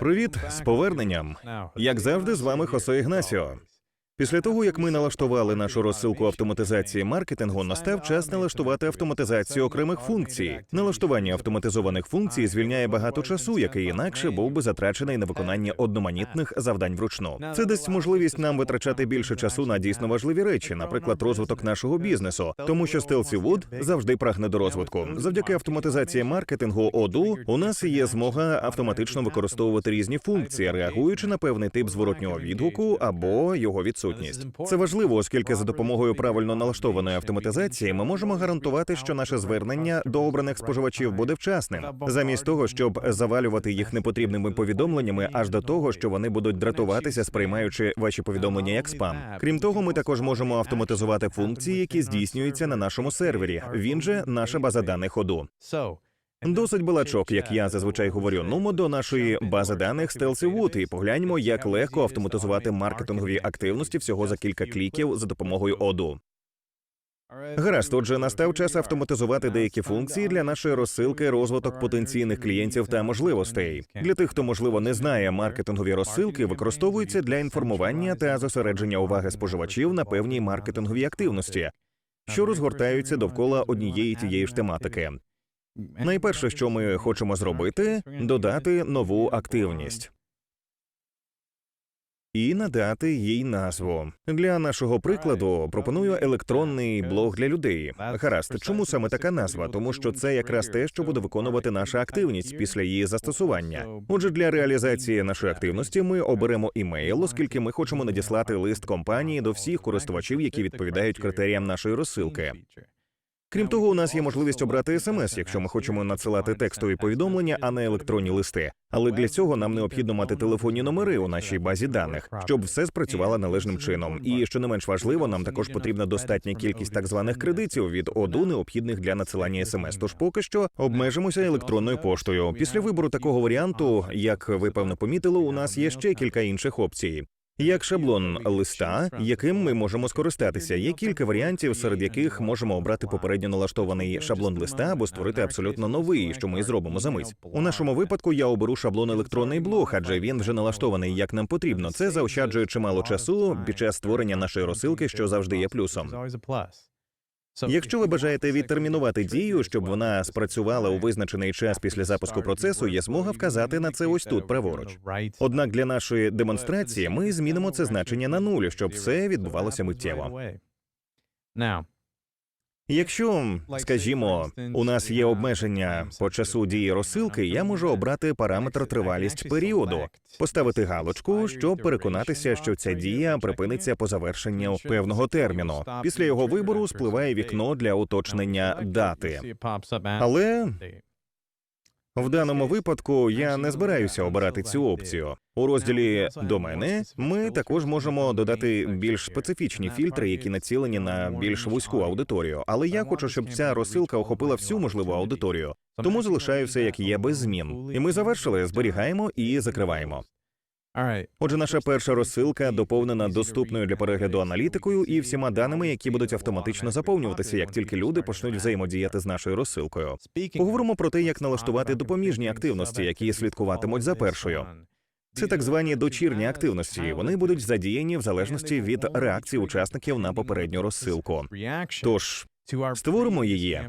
Привіт з поверненням. Як завжди, з вами Хосе Ігнасіо. Після того, як ми налаштували нашу розсилку автоматизації маркетингу, настав час налаштувати автоматизацію окремих функцій. Налаштування автоматизованих функцій звільняє багато часу, який інакше був би затрачений на виконання одноманітних завдань вручну. Це дасть можливість нам витрачати більше часу на дійсно важливі речі, наприклад, розвиток нашого бізнесу, тому що Stealthy Wood завжди прагне до розвитку. Завдяки автоматизації маркетингу ОДУ у нас є змога автоматично використовувати різні функції, реагуючи на певний тип зворотнього відгуку або його відсутність. Це важливо, оскільки за допомогою правильно налаштованої автоматизації ми можемо гарантувати, що наше звернення до обраних споживачів буде вчасним, замість того, щоб завалювати їх непотрібними повідомленнями, аж до того, що вони будуть дратуватися, сприймаючи ваші повідомлення як спам. Крім того, ми також можемо автоматизувати функції, які здійснюються на нашому сервері. Він же наша база даних ходу. Досить балачок, як я зазвичай говорю. Нумо до нашої бази даних Stealthy і погляньмо, як легко автоматизувати маркетингові активності всього за кілька кліків за допомогою оду. Гаразд, отже, настав час автоматизувати деякі функції для нашої розсилки, розвиток потенційних клієнтів та можливостей. Для тих, хто можливо не знає, маркетингові розсилки використовуються для інформування та зосередження уваги споживачів на певній маркетинговій активності, що розгортаються довкола однієї тієї ж тематики. Найперше, що ми хочемо зробити, додати нову активність і надати їй назву. Для нашого прикладу пропоную електронний блог для людей. Гаразд, чому саме така назва? Тому що це якраз те, що буде виконувати наша активність після її застосування. Отже, для реалізації нашої активності ми оберемо імейл, оскільки ми хочемо надіслати лист компанії до всіх користувачів, які відповідають критеріям нашої розсилки. Крім того, у нас є можливість обрати смс, якщо ми хочемо надсилати текстові повідомлення, а не електронні листи. Але для цього нам необхідно мати телефонні номери у нашій базі даних, щоб все спрацювало належним чином. І що не менш важливо, нам також потрібна достатня кількість так званих кредитів від ОДУ, необхідних для надсилання смс. Тож поки що обмежимося електронною поштою. Після вибору такого варіанту, як ви певно помітили, у нас є ще кілька інших опцій. Як шаблон листа, яким ми можемо скористатися, є кілька варіантів, серед яких можемо обрати попередньо налаштований шаблон листа або створити абсолютно новий, що ми зробимо за мить. У нашому випадку я оберу шаблон електронний блог, адже він вже налаштований як нам потрібно. Це заощаджує чимало часу під час створення нашої розсилки, що завжди є плюсом. Якщо ви бажаєте відтермінувати дію, щоб вона спрацювала у визначений час після запуску процесу, є змога вказати на це ось тут праворуч. Однак для нашої демонстрації ми змінимо це значення на нуль, щоб все відбувалося миттєво. Якщо, скажімо, у нас є обмеження по часу дії розсилки, я можу обрати параметр тривалість періоду, поставити галочку, щоб переконатися, що ця дія припиниться по завершенню певного терміну. Після його вибору спливає вікно для уточнення дати. Але в даному випадку я не збираюся обирати цю опцію. У розділі до мене ми також можемо додати більш специфічні фільтри, які націлені на більш вузьку аудиторію. Але я хочу, щоб ця розсилка охопила всю можливу аудиторію. Тому залишаю все як є без змін. І ми завершили, зберігаємо і закриваємо. Отже, наша перша розсилка доповнена доступною для перегляду аналітикою і всіма даними, які будуть автоматично заповнюватися, як тільки люди почнуть взаємодіяти з нашою розсилкою. Поговоримо про те, як налаштувати допоміжні активності, які слідкуватимуть за першою. Це так звані дочірні активності. Вони будуть задіяні в залежності від реакції учасників на попередню розсилку. Тож створимо її.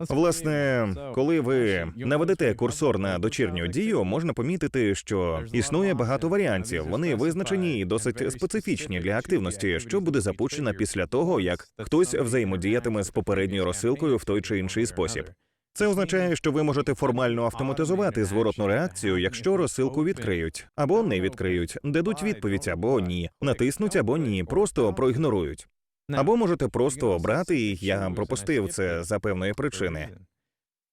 Власне, коли ви наведете курсор на дочірню дію, можна помітити, що існує багато варіантів. Вони визначені і досить специфічні для активності, що буде запущена після того, як хтось взаємодіятиме з попередньою розсилкою в той чи інший спосіб. Це означає, що ви можете формально автоматизувати зворотну реакцію, якщо розсилку відкриють або не відкриють, дадуть відповідь або ні, натиснуть або ні, просто проігнорують. Або можете просто обрати, і я пропустив це за певної причини.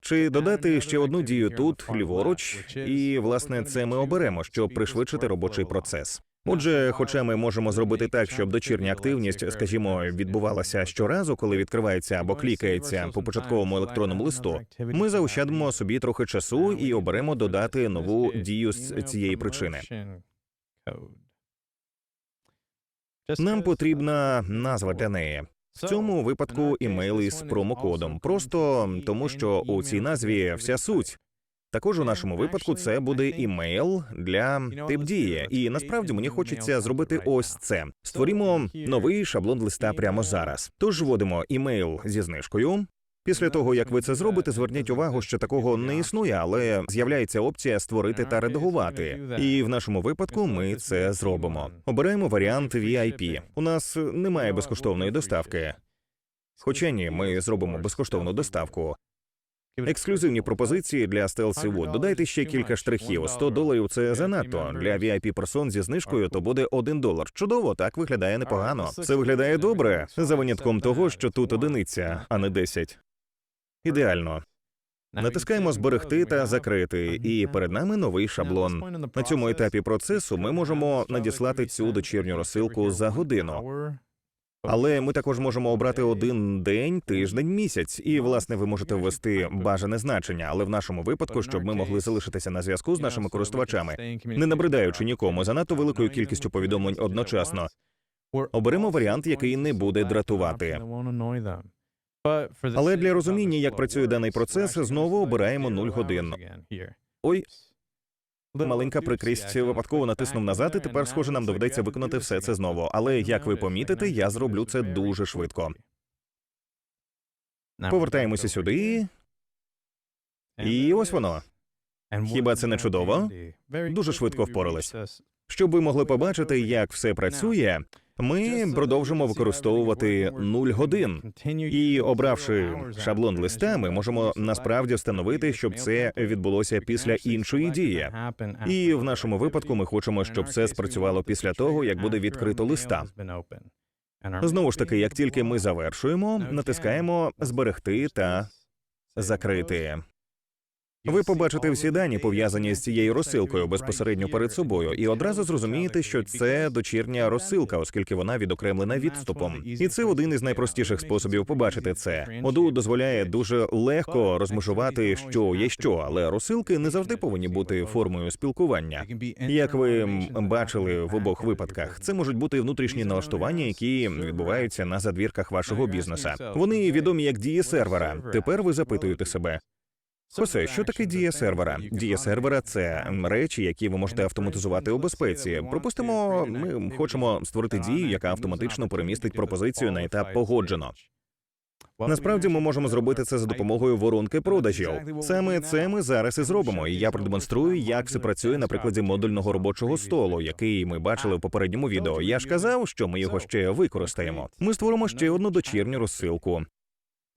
Чи додати ще одну дію тут, ліворуч, і власне це ми оберемо, щоб пришвидшити робочий процес. Отже, хоча ми можемо зробити так, щоб дочірня активність, скажімо, відбувалася щоразу, коли відкривається або клікається по початковому електронному листу, ми заощадимо собі трохи часу і оберемо додати нову дію з цієї причини. Нам потрібна назва для неї. В цьому випадку імейл із промокодом, просто тому що у цій назві вся суть. Також у нашому випадку це буде імейл для тип дії. І насправді мені хочеться зробити ось це. Створімо новий шаблон листа прямо зараз. Тож вводимо імейл зі знижкою. Після того, як ви це зробите, зверніть увагу, що такого не існує, але з'являється опція створити та редагувати. І в нашому випадку ми це зробимо. Обираємо варіант VIP. У нас немає безкоштовної доставки. Хоча ні, ми зробимо безкоштовну доставку. Ексклюзивні пропозиції для Wood. Додайте ще кілька штрихів. 100 доларів це занадто. Для VIP персон зі знижкою то буде 1 долар. Чудово, так виглядає непогано. Це виглядає добре, за винятком того, що тут одиниця, а не 10. Ідеально. Натискаємо зберегти та закрити, і перед нами новий шаблон. На цьому етапі процесу ми можемо надіслати цю дочірню розсилку за годину. Але ми також можемо обрати один день, тиждень, місяць, і власне ви можете ввести бажане значення. Але в нашому випадку, щоб ми могли залишитися на зв'язку з нашими користувачами, не набридаючи нікому занадто великою кількістю повідомлень одночасно. Оберемо варіант, який не буде дратувати. Але для розуміння, як працює даний процес, знову обираємо 0 годин. Ой, маленька прикрість випадково натиснув назад, і тепер, схоже, нам доведеться виконати все це знову. Але як ви помітите, я зроблю це дуже швидко. Повертаємося сюди. І ось воно. Хіба це не чудово? Дуже швидко впорались. Щоб ви могли побачити, як все працює, ми продовжимо використовувати 0 годин. І обравши шаблон листа, ми можемо насправді встановити, щоб це відбулося після іншої дії. І в нашому випадку ми хочемо, щоб це спрацювало після того, як буде відкрито листа. Знову ж таки, як тільки ми завершуємо, натискаємо зберегти та закрити. Ви побачите всі дані, пов'язані з цією розсилкою безпосередньо перед собою, і одразу зрозумієте, що це дочірня розсилка, оскільки вона відокремлена відступом. І це один із найпростіших способів побачити це. Оду дозволяє дуже легко розмежувати, що є що, але розсилки не завжди повинні бути формою спілкування. Як ви бачили в обох випадках, це можуть бути внутрішні налаштування, які відбуваються на задвірках вашого бізнеса. Вони відомі як дії сервера. Тепер ви запитуєте себе. Хосе, що таке дія сервера? Дія сервера це речі, які ви можете автоматизувати у безпеці. Припустимо, ми хочемо створити дію, яка автоматично перемістить пропозицію на етап погоджено. Насправді ми можемо зробити це за допомогою воронки продажів. Саме це ми зараз і зробимо. І я продемонструю, як це працює на прикладі модульного робочого столу, який ми бачили в попередньому відео. Я ж казав, що ми його ще використаємо. Ми створимо ще одну дочірню розсилку.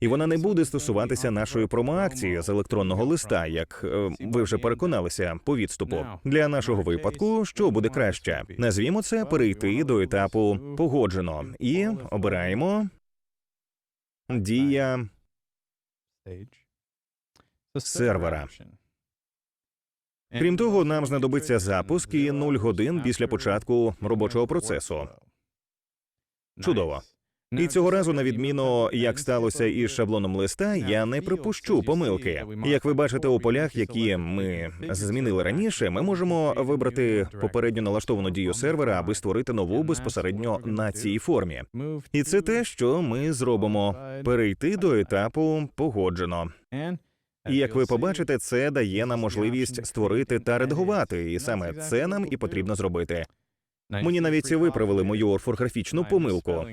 І вона не буде стосуватися нашої промоакції з електронного листа, як е, ви вже переконалися по відступу. Для нашого випадку, що буде краще, назвімо це перейти до етапу погоджено і обираємо дія сервера. Крім того, нам знадобиться запуск і 0 годин після початку робочого процесу. Чудово. І цього разу, на відміну, як сталося із шаблоном листа, я не припущу помилки. Як ви бачите у полях, які ми змінили раніше, ми можемо вибрати попередньо налаштовану дію сервера, аби створити нову безпосередньо на цій формі. І це те, що ми зробимо: перейти до етапу погоджено. І як ви побачите, це дає нам можливість створити та редагувати, і саме це нам і потрібно зробити. Мені навіть виправили мою орфографічну помилку.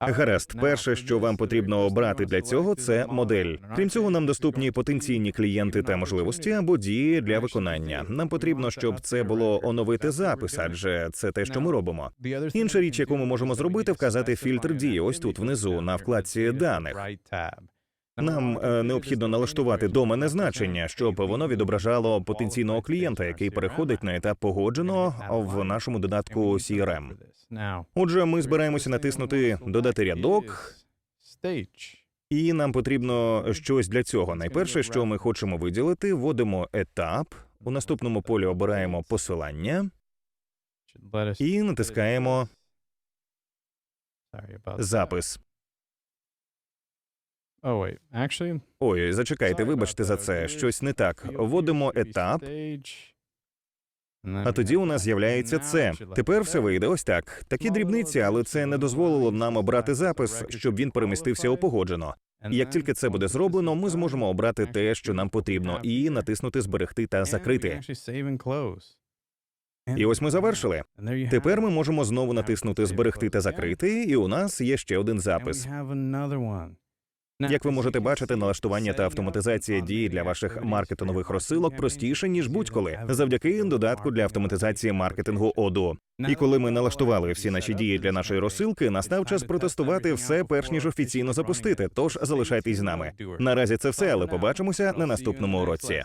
Гаразд, перше, що вам потрібно обрати для цього, це модель. Крім цього, нам доступні потенційні клієнти та можливості або дії для виконання. Нам потрібно, щоб це було оновити запис, адже це те, що ми робимо. Інша річ, яку ми можемо зробити, вказати фільтр дії ось тут внизу на вкладці даних. Нам е, необхідно налаштувати доменне значення, щоб воно відображало потенційного клієнта, який переходить на етап погоджено в нашому додатку CRM. Отже, ми збираємося натиснути додати рядок, і нам потрібно щось для цього. Найперше, що ми хочемо виділити, вводимо етап. У наступному полі обираємо посилання і натискаємо запис. Ой, зачекайте, вибачте за це. Щось не так. Вводимо етап, а тоді у нас з'являється це. Тепер все вийде ось так. Такі дрібниці, але це не дозволило нам обрати запис, щоб він перемістився у погоджено. І як тільки це буде зроблено, ми зможемо обрати те, що нам потрібно, і натиснути зберегти та закрити. І ось ми завершили. Тепер ми можемо знову натиснути зберегти та закрити, і у нас є ще один запис. Як ви можете бачити, налаштування та автоматизація дії для ваших маркетингових розсилок простіше ніж будь-коли, завдяки додатку для автоматизації маркетингу оду. І коли ми налаштували всі наші дії для нашої розсилки, настав час протестувати все, перш ніж офіційно запустити. Тож залишайтесь з нами. Наразі це все, але побачимося на наступному уроці.